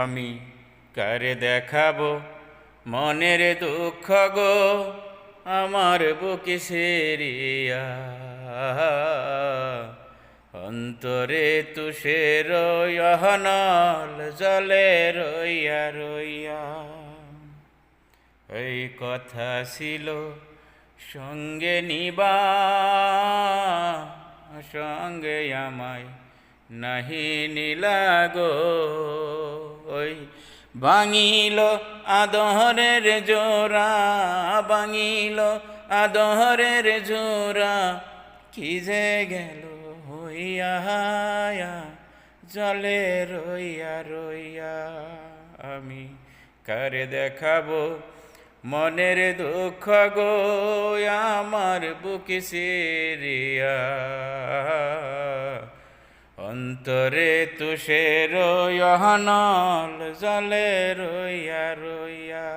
আমি কারে দেখাবো মনের দুঃখ গো আমার বুকে সেরিয়া? অন্তরে তুষের অহনল জলে রইয়া রইয়া। এই কথা ছিল সঙ্গে নিবা, সঙ্গে আমায় নাহি নিলাগো ভাঙিল আদহরের জোড়া, ভাঙিল আদহরের জোড়া। কি যে গেল হইয়া জলে রইয়া রইয়া আমি কারে দেখাবো? মনের দুঃখ গো, আমার বুকে সিরিয়া। অন্তরে তুষের জলে রইয়া রইয়া।